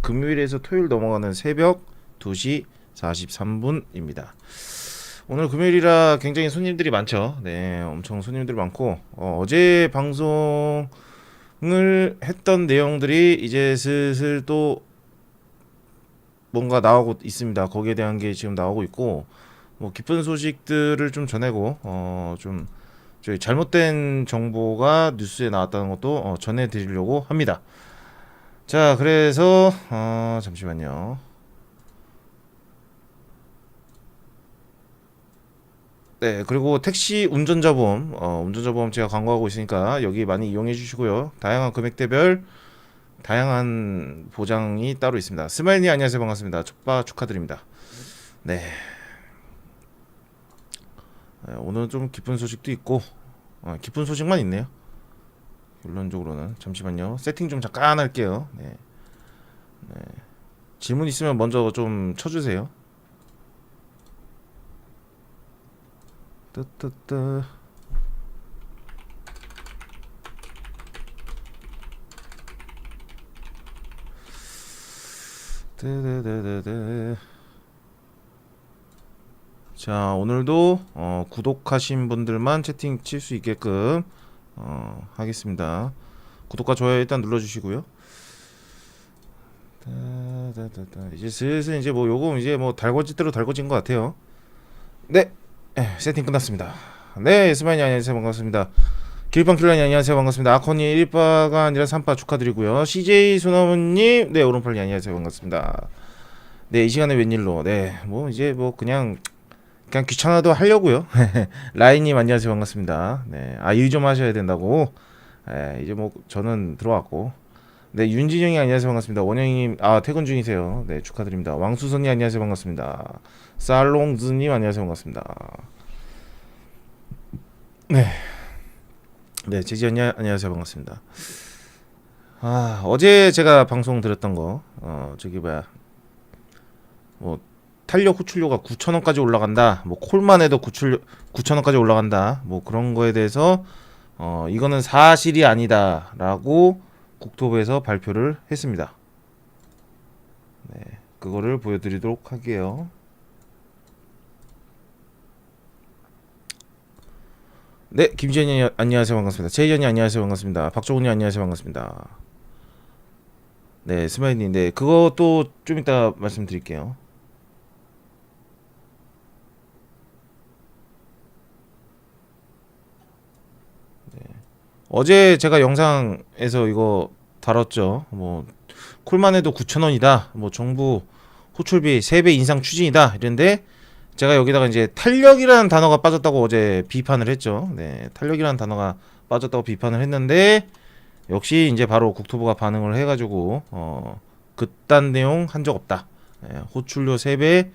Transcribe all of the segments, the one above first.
금요일에서 토요일 넘어가는 새벽 2시 43분입니다. 오늘 금요일이라 굉장히 손님들이 많죠. 네, 엄청 손님들이 많고 어, 제 방송을 했던 내용들이 이제 슬슬 또 뭔가 나오고 있습니다. 거기에 대한 게 지금 나오고 있고 뭐 기쁜 소식들을 좀 전하고 어 좀 저희 잘못된 정보가 뉴스에 나왔다는 것도 어, 전해드리려고 합니다. 자, 그래서 어, 잠시만요. 네, 그리고 택시 운전자 보험, 어, 운전자 보험 제가 광고하고 있으니까 여기 많이 이용해 주시고요. 다양한 금액대별 다양한 보장이 따로 있습니다. 스마일님 안녕하세요 반갑습니다. 축바 축하드립니다. 네. 네, 오늘은 좀 기쁜 소식도 있고 어, 기쁜 소식만 있네요. 결론적으로는 잠시만요. 세팅 좀 잠깐 할게요. 네. 네. 질문 있으면 먼저 좀 쳐주세요. 뜨뜨뜨. 뜨뜨뜨뜨. 자 오늘도 어, 구독하신 분들만 채팅 칠 수 있게끔 어, 하겠습니다. 구독과 좋아요 일단 눌러주시고요. 이제 슬슬 이제 뭐 요거 이제 뭐 달궈질 대로 달궈진 것 같아요. 네, 에, 세팅 끝났습니다. 네, 스마이님 안녕하세요 반갑습니다. 길빵 킬러님 안녕하세요 반갑습니다. 아코니 1바가 아니라 3바 축하드리고요. CJ 소나무님 네 오른팔님 안녕하세요 반갑습니다. 네 이 시간에 웬일로 네 뭐 이제 뭐 그냥 그냥 귀찮아도 하려고요. 라인님 안녕하세요 반갑습니다. 네, 아일 좀 하셔야 된다고. 네, 이제 뭐 저는 들어왔고. 네, 윤진영이 안녕하세요 반갑습니다. 원영님 아 퇴근 중이세요. 네 축하드립니다. 왕수선님 안녕하세요 반갑습니다. 살롱즈님 안녕하세요 반갑습니다. 네, 네 제지언니 안녕하세요 반갑습니다. 아 어제 제가 방송 드렸던 거 어 저기 뭐야 뭐 탄력 호출료가 9,000원까지 올라간다. 뭐 콜만 해도 9천 9,000원까지 올라간다. 뭐 그런 거에 대해서 어 이거는 사실이 아니다라고 국토부에서 발표를 했습니다. 네. 그거를 보여 드리도록 할게요. 네, 김지현이 안녕하세요 반갑습니다. 최희연이 안녕하세요 반갑습니다. 박종훈이 안녕하세요 반갑습니다. 네, 스마일님, 네, 그것도 좀 이따 말씀드릴게요. 어제 제가 영상에서 이거 다뤘죠. 뭐 콜만 해도 9,000원이다. 뭐 정부 호출비 3배 인상 추진이다. 이런데 제가 여기다가 이제 탄력이라는 단어가 빠졌다고 어제 비판을 했죠. 네, 탄력이라는 단어가 빠졌다고 비판을 했는데 역시 이제 바로 국토부가 반응을 해 가지고 어 그딴 내용 한 적 없다. 네, 호출료 3배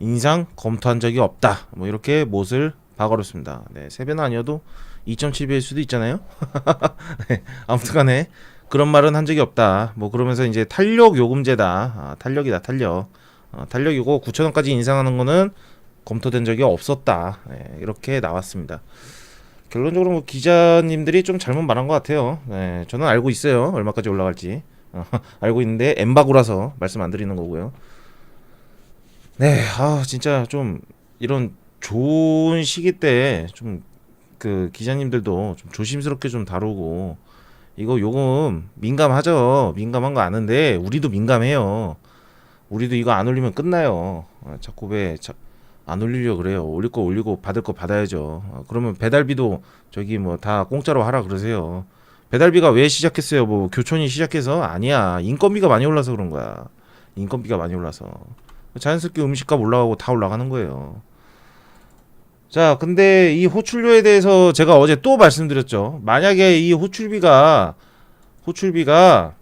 인상 검토한 적이 없다. 뭐 이렇게 못을 박아놓습니다. 네, 3배는 아니어도 2.7배일 수도 있잖아요. 네, 아무튼간에 그런 말은 한 적이 없다. 뭐 그러면서 이제 탄력 요금제다. 아, 탄력이다 탄력. 어, 탄력이고 9천 원까지 인상하는 거는 검토된 적이 없었다. 네, 이렇게 나왔습니다. 결론적으로 뭐 기자님들이 좀 잘못 말한 것 같아요. 네, 저는 알고 있어요. 얼마까지 올라갈지 어, 알고 있는데 엠바고라서 말씀 안 드리는 거고요. 네, 아 진짜 좀 이런 좋은 시기 때 좀 그 기자님들도 좀 조심스럽게 좀 다루고 이거 요금 민감하죠. 민감한 거 아는데 우리도 민감해요. 우리도 이거 안 올리면 끝나요. 아, 자꾸 왜 안 올리려 그래요. 올릴 거 올리고 받을 거 받아야죠. 아, 그러면 배달비도 저기 뭐 다 공짜로 하라 그러세요. 배달비가 왜 시작했어요? 뭐 교촌이 시작해서 아니야. 인건비가 많이 올라서 그런 거야. 인건비가 많이 올라서 자연스럽게 음식값 올라가고 다 올라가는 거예요. 자, 근데 이 호출료에 대해서 제가 어제 또 말씀드렸죠. 만약에 이 호출비가 호출비가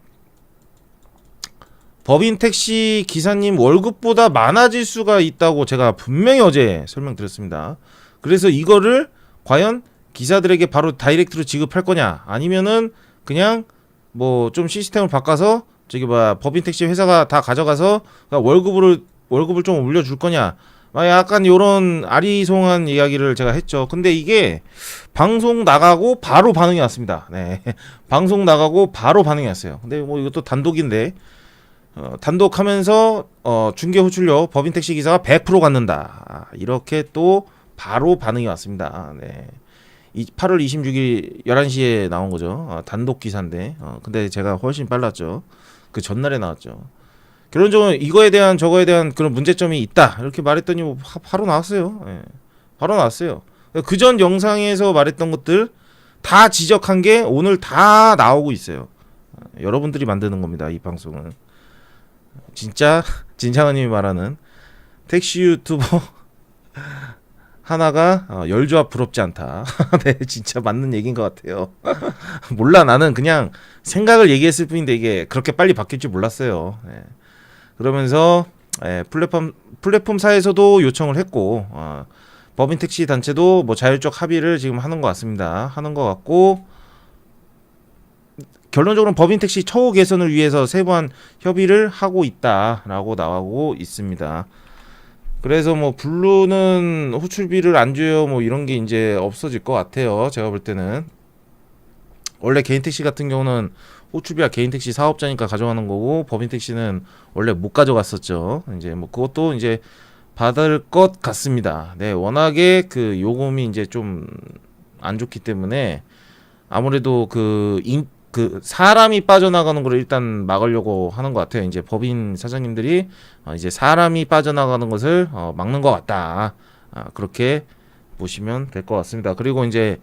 법인 택시 기사님 월급보다 많아질 수가 있다고 제가 분명히 어제 설명드렸습니다. 그래서 이거를 과연 기사들에게 바로 다이렉트로 지급할 거냐 아니면은 그냥 뭐 좀 시스템을 바꿔서 저기 뭐 법인 택시 회사가 다 가져가서 월급을 월급을 좀 올려줄 거냐 아, 약간 요런 아리송한 이야기를 제가 했죠. 근데 이게 방송 나가고 바로 반응이 왔습니다. 네. 방송 나가고 바로 반응이 왔어요. 근데 뭐 이것도 단독인데 어, 단독하면서 어, 중개 호출료 법인 택시 기사가 100% 갖는다. 아, 이렇게 또 바로 반응이 왔습니다. 아, 네. 이 8월 26일 11시에 나온 거죠. 어, 단독 기사인데. 어, 근데 제가 훨씬 빨랐죠. 그 전날에 나왔죠. 결론적으로 이거에 대한 저거에 대한 그런 문제점이 있다. 이렇게 말했더니 뭐 바, 바로 나왔어요. 예. 바로 나왔어요. 그 전 영상에서 말했던 것들 다 지적한 게 오늘 다 나오고 있어요. 어, 여러분들이 만드는 겁니다. 이 방송은. 진짜 진창아님이 말하는 택시 유튜버 하나가 어, 열조합 부럽지 않다. 네, 진짜 맞는 얘기인 것 같아요. 몰라 나는 그냥 생각을 얘기했을 뿐인데 이게 그렇게 빨리 바뀔 줄 몰랐어요. 네. 그러면서 예, 플랫폼 플랫폼사에서도 요청을 했고 어, 법인 택시 단체도 뭐 자율적 합의를 지금 하는 것 같습니다. 하는 것 같고 결론적으로 법인 택시 처우 개선을 위해서 세부한 협의를 하고 있다라고 나오고 있습니다. 그래서 뭐 블루는 호출비를 안 줘요 뭐 이런 게 이제 없어질 것 같아요. 제가 볼 때는 원래 개인 택시 같은 경우는 호출비가 개인 택시 사업자니까 가져가는 거고 법인 택시는 원래 못 가져갔었죠. 이제 뭐 그것도 이제 받을 것 같습니다. 네, 워낙에 그 요금이 이제 좀 안 좋기 때문에 아무래도 그 인, 그 사람이 빠져나가는 걸 일단 막으려고 하는 것 같아요. 이제 법인 사장님들이 어 이제 사람이 빠져나가는 것을 어 막는 것 같다. 아, 그렇게 보시면 될 것 같습니다. 그리고 이제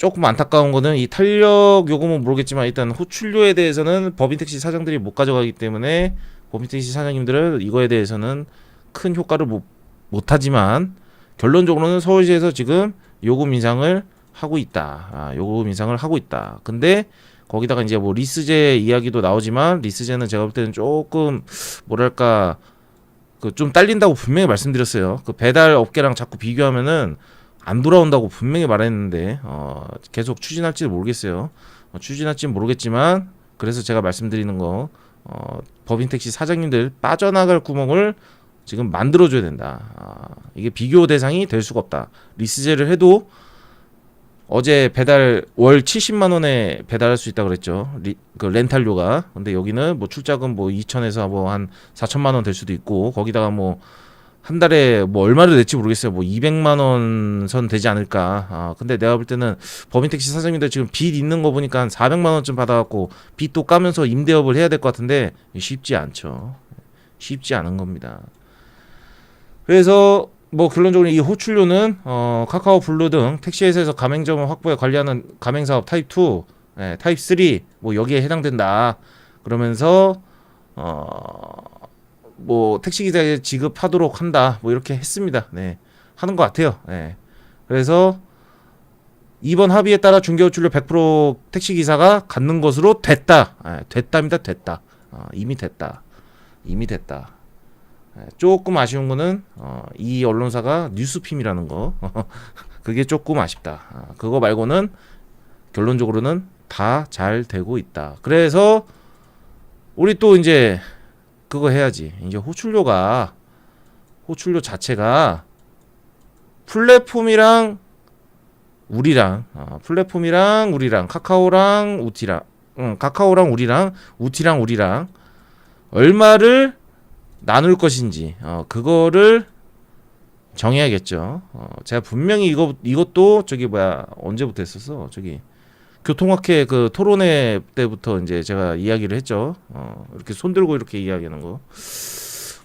조금 안타까운 거는 이 탄력 요금은 모르겠지만 일단 호출료에 대해서는 법인 택시 사장들이 못 가져가기 때문에 법인 택시 사장님들은 이거에 대해서는 큰 효과를 못 못 하지만 결론적으로는 서울시에서 지금 요금 인상을 하고 있다. 아, 요금 인상을 하고 있다. 근데 거기다가 이제 뭐 리스제 이야기도 나오지만 리스제는 제가 볼 때는 조금 뭐랄까 그 좀 딸린다고 분명히 말씀드렸어요. 그 배달 업계랑 자꾸 비교하면은 안 돌아온다고 분명히 말했는데 어, 계속 추진할지 모르겠어요. 어, 추진할지는 모르겠지만 그래서 제가 말씀드리는 거 어, 법인 택시 사장님들 빠져나갈 구멍을 지금 만들어줘야 된다. 아, 이게 비교 대상이 될 수가 없다. 리스제를 해도 어제 배달 월 70만 원에 배달할 수 있다 그랬죠. 리, 그 렌탈료가. 근데 여기는 뭐 출자금 뭐 2천에서 뭐 한 4천만 원 될 수도 있고 거기다가 뭐 한 달에 뭐 얼마를 낼지 모르겠어요. 뭐 200만 원 선 되지 않을까. 아, 근데 내가 볼 때는 법인 택시 사장님들 지금 빚 있는 거 보니까 한 400만 원쯤 받아갖고 빚도 까면서 임대업을 해야 될 것 같은데 쉽지 않죠. 쉽지 않은 겁니다. 그래서 뭐 결론적으로 이 호출료는 어, 카카오 블루 등 택시 회사에서 가맹점 확보에 관리하는 가맹 사업 타입 2, 네, 타입 3 뭐 여기에 해당된다. 그러면서 어 뭐 택시 기사에 지급하도록 한다. 뭐 이렇게 했습니다. 네. 하는 것 같아요. 네. 그래서 이번 합의에 따라 중개 호출료 100% 택시 기사가 갖는 것으로 됐다. 네, 됐답니다. 됐다. 어, 이미 됐다. 이미 됐다. 예, 조금 아쉬운 거는 어, 이 언론사가 뉴스핌이라는 거 그게 조금 아쉽다. 아, 그거 말고는 결론적으로는 다 잘 되고 있다. 그래서 우리 또 이제 그거 해야지. 이제 호출료가 호출료 자체가 플랫폼이랑 우리랑 어, 플랫폼이랑 우리랑 카카오랑 우티랑 응, 카카오랑 우리랑 우티랑 우리랑 얼마를 나눌 것인지 어, 그거를 정해야겠죠. 어, 제가 분명히 이거 이것도 저기 뭐야 언제부터 했었어? 저기 교통학회 그 토론회 때부터 이제 제가 이야기를 했죠. 어, 이렇게 손 들고 이렇게 이야기하는 거.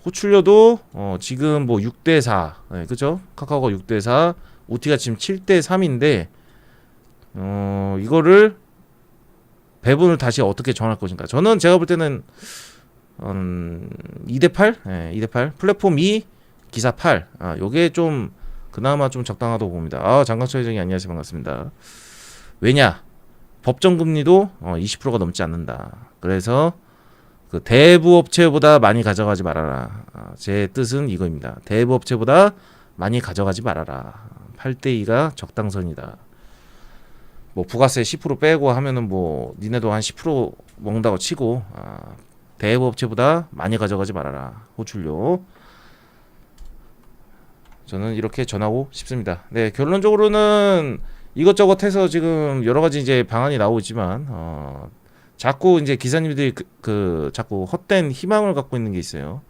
호출료도 어, 지금 뭐 6대 4, 네, 그죠? 카카오가 6대 4, 우티가 지금 7대 3인데 어, 이거를 배분을 다시 어떻게 정할 것인가? 저는 제가 볼 때는 음, 2대 8? 예, 2대 8. 플랫폼 2, 기사 8. 아, 요게 좀 그나마 좀 적당하다고 봅니다. 아, 장강철 회장님 안녕하세요. 반갑습니다. 왜냐? 법정 금리도 어, 20%가 넘지 않는다. 그래서 그 대부 업체보다 많이 가져가지 말아라. 아, 제 뜻은 이거입니다. 대부 업체보다 많이 가져가지 말아라. 8대 2가 적당선이다. 뭐 부가세 10% 빼고 하면은 뭐 니네도 한 10% 먹는다고 치고 아, 대부 업체보다 많이 가져가지 말아라. 호출료. 저는 이렇게 전하고 싶습니다. 네, 결론적으로는 이것저것 해서 지금 여러 가지 이제 방안이 나오고 있지만 어, 자꾸 이제 기사님들이 그, 그 자꾸 헛된 희망을 갖고 있는 게 있어요.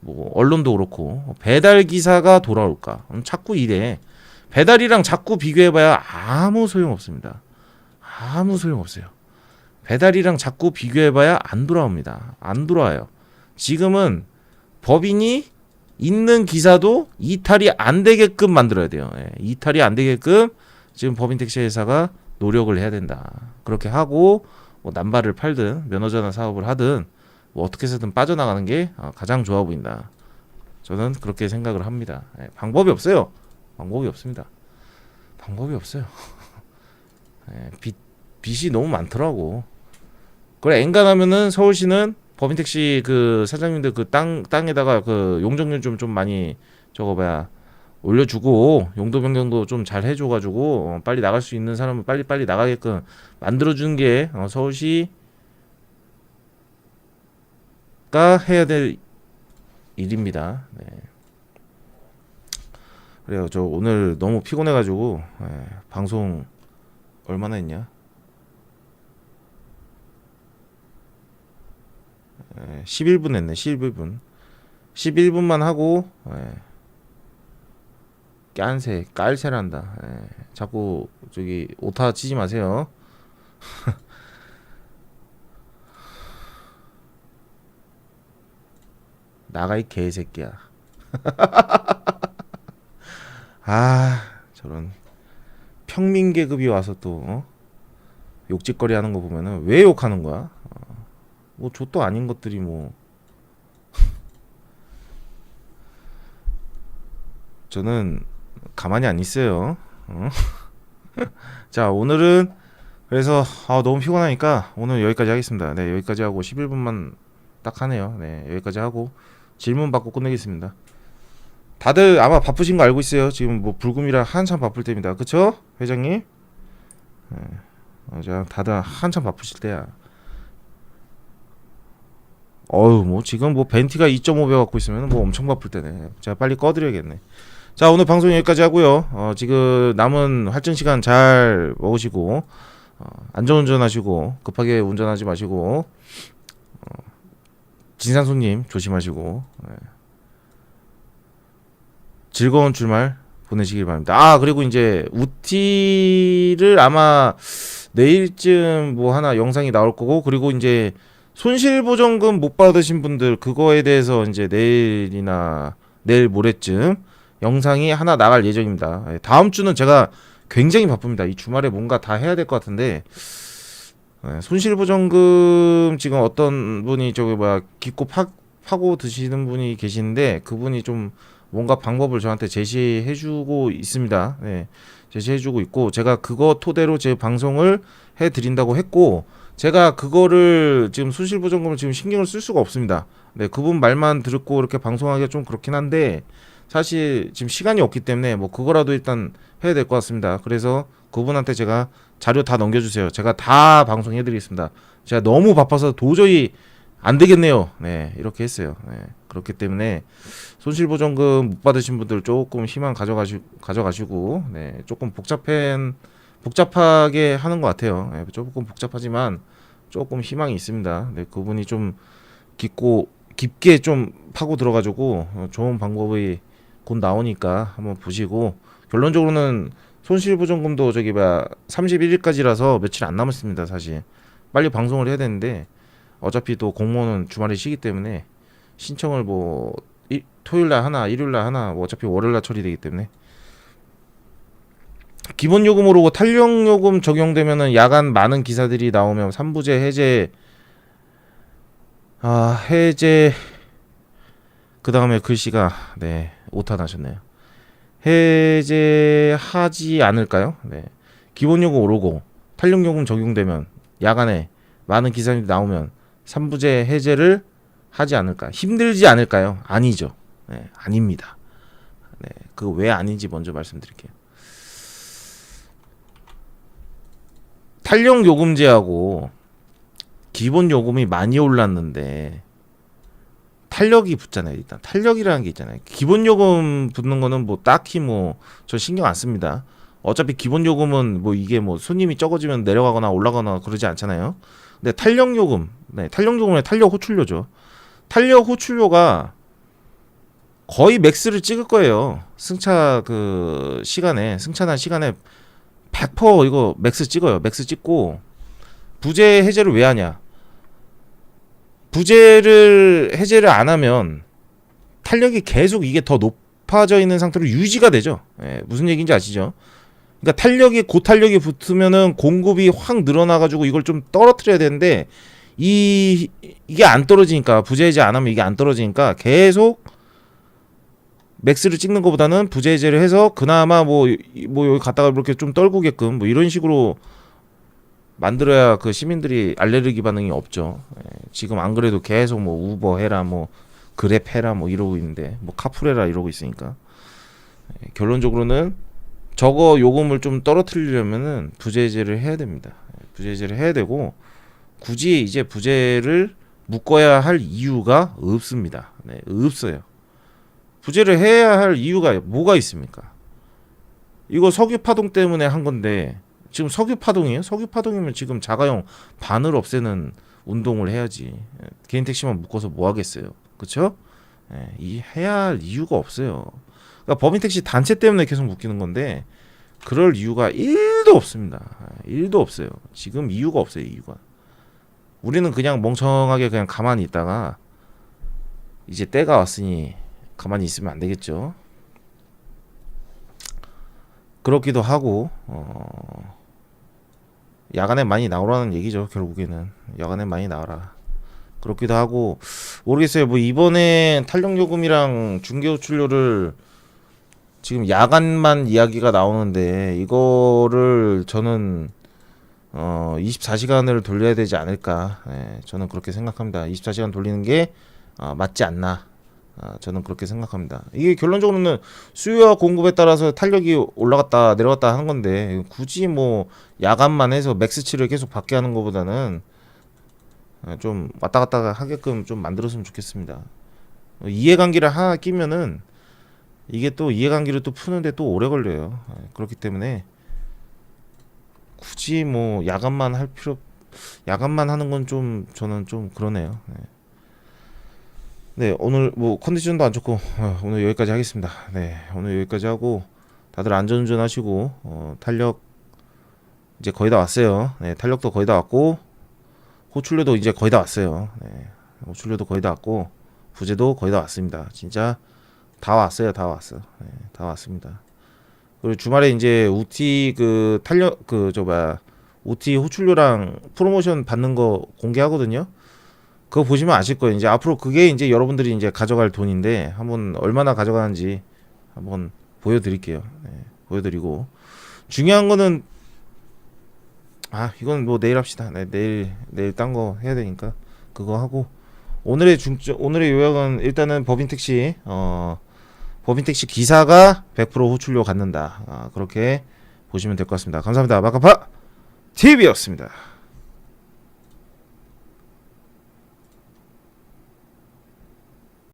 뭐 언론도 그렇고 배달 기사가 돌아올까? 음, 자꾸 이래. 배달이랑 자꾸 비교해봐야 아무 소용 없습니다. 아무 소용 없어요. 배달이랑 자꾸 비교해봐야 안 돌아옵니다. 안 돌아와요. 지금은 법인이 있는 기사도 이탈이 안 되게끔 만들어야 돼요. 예, 이탈이 안 되게끔 지금 법인 택시 회사가 노력을 해야 된다. 그렇게 하고 뭐 남발을 팔든 면허전환 사업을 하든 뭐 어떻게 해서든 빠져나가는 게 어, 가장 좋아 보인다. 저는 그렇게 생각을 합니다. 예, 방법이 없어요. 방법이 없습니다. 방법이 없어요. 예, 빚 빚이 너무 많더라고. 그래 엔간하면은 서울시는 법인 택시 그 사장님들 그 땅 땅에다가 그 용적률 좀 좀 많이 저거 봐야 올려주고 용도 변경도 좀 잘 해줘가지고 어, 빨리 나갈 수 있는 사람은 빨리 빨리 나가게끔 만들어주는 게 어, 서울시가 해야 될 일입니다. 네. 그래요. 저 오늘 너무 피곤해가지고 예, 방송 얼마나 했냐? 예, 11분 했네. 11분. 11분만 하고 예. 깐새 깔새란다. 예. 자꾸 저기 오타 치지 마세요. 나가 이 개새끼야. 아 저런 평민 계급이 와서 또 어? 욕짓거리 하는 거 보면은 왜 욕하는 거야? 어, 뭐 좆도 아닌 것들이 뭐 저는 가만히 안 있어요. 어? 자 오늘은 그래서 아, 너무 피곤하니까 오늘 여기까지 하겠습니다. 네 여기까지 하고 11분만 딱 하네요. 네 여기까지 하고 질문 받고 끝내겠습니다. 다들 아마 바쁘신 거 알고 있어요. 지금 뭐 불금이라 한참 바쁠 때입니다. 그쵸? 회장님? 네. 어, 자, 다들 한참 바쁘실 때야. 어우, 뭐 지금 뭐 벤티가 2.5배 갖고 있으면 뭐 엄청 바쁠 때네. 자, 빨리 꺼드려야겠네. 자, 오늘 방송 여기까지 하고요. 어, 지금 남은 활전 시간 잘 먹으시고 어, 안전운전 하시고 급하게 운전하지 마시고 어, 진상 손님 조심하시고 네. 즐거운 주말 보내시길 바랍니다. 아 그리고 이제 우티를 아마 내일쯤 뭐 하나 영상이 나올 거고 그리고 이제 손실 보정금 못 받으신 분들 그거에 대해서 이제 내일이나 내일 모레쯤 영상이 하나 나갈 예정입니다. 예, 다음 주는 제가 굉장히 바쁩니다. 이 주말에 뭔가 다 해야 될 것 같은데 예, 손실 보정금 지금 어떤 분이 저기 뭐야 깊고 파, 파고 드시는 분이 계시는데 그분이 좀 뭔가 방법을 저한테 제시해주고 있습니다. 네, 제시해주고 있고 제가 그거 토대로 제 방송을 해드린다고 했고 제가 그거를 지금 손실보전금을 지금 신경을 쓸 수가 없습니다. 네, 그분 말만 듣고 이렇게 방송하기가 좀 그렇긴 한데 사실 지금 시간이 없기 때문에 뭐 그거라도 일단 해야 될 것 같습니다. 그래서 그분한테 제가 자료 다 넘겨주세요. 제가 다 방송해드리겠습니다. 제가 너무 바빠서 도저히 안 되겠네요. 네, 이렇게 했어요. 네, 그렇기 때문에 손실보전금 못 받으신 분들 조금 희망 가져가시, 가져가시고, 네, 조금 복잡한, 복잡하게 하는 것 같아요. 네, 조금 복잡하지만 조금 희망이 있습니다. 네, 그분이 좀 깊고, 깊게 좀 파고 들어가지고 어, 좋은 방법이 곧 나오니까 한번 보시고, 결론적으로는 손실보전금도 저기 봐 31일까지라서 며칠 안 남았습니다 사실. 빨리 방송을 해야 되는데 어차피 또 공무원은 주말에 쉬기 때문에 신청을 뭐 일, 토요일날 하나 일요일날 하나 뭐 어차피 월요일날 처리되기 때문에. 기본 요금으로 탄력 요금 적용되면은 야간 많은 기사들이 나오면 3부제 해제 아 해제 그 다음에 글씨가 네 오타 나셨네요. 해제하지 않을까요? 네. 기본 요금 오르고 탄력 요금 적용되면 야간에 많은 기사님이 나오면 3부제 해제를 하지 않을까? 힘들지 않을까요? 아니죠. 네, 아닙니다. 네, 그거 왜 아닌지 먼저 말씀드릴게요. 탄력 요금제하고 기본 요금이 많이 올랐는데 탄력이 붙잖아요. 일단 탄력이라는 게 있잖아요. 기본 요금 붙는 거는 뭐 딱히 뭐 저 신경 안 씁니다. 어차피 기본 요금은 뭐 이게 뭐 손님이 적어지면 내려가거나 올라가거나 그러지 않잖아요. 네, 탄력 요금. 네, 탄력 요금에 탄력 호출료죠. 탄력 호출료가 거의 맥스를 찍을 거예요. 승차 그 시간에 승차난 시간에 100% 이거 맥스 찍어요. 맥스 찍고 부재 해제를 왜 하냐? 부재를 해제를 안 하면 탄력이 계속 이게 더 높아져 있는 상태로 유지가 되죠. 예, 무슨 얘기인지 아시죠? 그러니까 탄력이 고탄력이 붙으면은 공급이 확 늘어나가지고 이걸 좀 떨어뜨려야 되는데 이 이게 안 떨어지니까 부재 해제 안 하면 이게 안 떨어지니까 계속 맥스를 찍는 것보다는 부재 해제를 해서 그나마 뭐뭐 여기 갔다가 이렇게 좀 떨구게끔 뭐 이런 식으로 만들어야 그 시민들이 알레르기 반응이 없죠. 예, 지금 안 그래도 계속 뭐 우버 해라 뭐 그랩 해라 뭐 이러고 있는데 뭐 카풀해라 이러고 있으니까 예, 결론적으로는 저거 요금을 좀 떨어뜨리려면은 부재제를 해야 됩니다. 예, 부재제를 해야 되고 굳이 이제 부재를 묶어야 할 이유가 없습니다. 네, 없어요. 부재를 해야 할 이유가 뭐가 있습니까? 이거 석유 파동 때문에 한 건데 지금 석유 파동이에요? 석유 파동이면 지금 자가용 반을 없애는 운동을 해야지. 예, 개인 택시만 묶어서 뭐 하겠어요? 그렇죠? 이 해야 할 이유가 없어요. 그러니까 법인 택시 단체 때문에 계속 묶이는 건데 그럴 이유가 1도 없습니다. 1도 없어요. 지금 이유가 없어요, 이유가. 우리는 그냥 멍청하게 그냥 가만히 있다가 이제 때가 왔으니 가만히 있으면 안 되겠죠. 그렇기도 하고 어 야간에 많이 나오라는 얘기죠. 결국에는 야간에 많이 나와라. 그렇기도 하고 모르겠어요. 뭐 이번에 탄력 요금이랑 중개 호출료를 지금 야간만 이야기가 나오는데 이거를 저는 어 24시간을 돌려야 되지 않을까. 예, 저는 그렇게 생각합니다. 24시간 돌리는 게 어, 맞지 않나. 아, 저는 그렇게 생각합니다. 이게 결론적으로는 수요와 공급에 따라서 탄력이 올라갔다 내려갔다 하는 건데 굳이 뭐 야간만 해서 맥스치를 계속 받게 하는 것보다는 아, 좀 왔다 갔다 하게끔 좀 만들었으면 좋겠습니다. 어, 이해관계를 하나 끼면은 이게 또 이해관계를 또 푸는데 또 오래 걸려요. 아, 그렇기 때문에 굳이 뭐 야간만 할 필요 야간만 하는 건 좀 저는 좀 그러네요. 네. 네 오늘 뭐 컨디션도 안 좋고 어, 오늘 여기까지 하겠습니다. 네 오늘 여기까지 하고 다들 안전운전 하시고 어, 탄력 이제 거의 다 왔어요. 네 탄력도 거의 다 왔고 호출료도 이제 거의 다 왔어요. 네, 호출료도 거의 다 왔고 부재도 거의 다 왔습니다. 진짜 다 왔어요. 다 왔어. 네, 다 왔습니다. 그리고 주말에 이제 우티 그 탄력 그 저 뭐야 우티 호출료랑 프로모션 받는 거 공개하거든요. 그거 보시면 아실 거예요. 이제 앞으로 그게 이제 여러분들이 이제 가져갈 돈인데 한번 얼마나 가져가는지 한번 보여드릴게요. 네, 보여드리고 중요한 거는 아 이건 뭐 내일 합시다. 네, 내일 내일 딴 거 해야 되니까 그거 하고 오늘의 중점 오늘의 요약은 일단은 법인 택시 어 법인 택시 기사가 100% 호출료 갖는다. 아, 그렇게 보시면 될 것 같습니다. 감사합니다. 마카파 TV였습니다.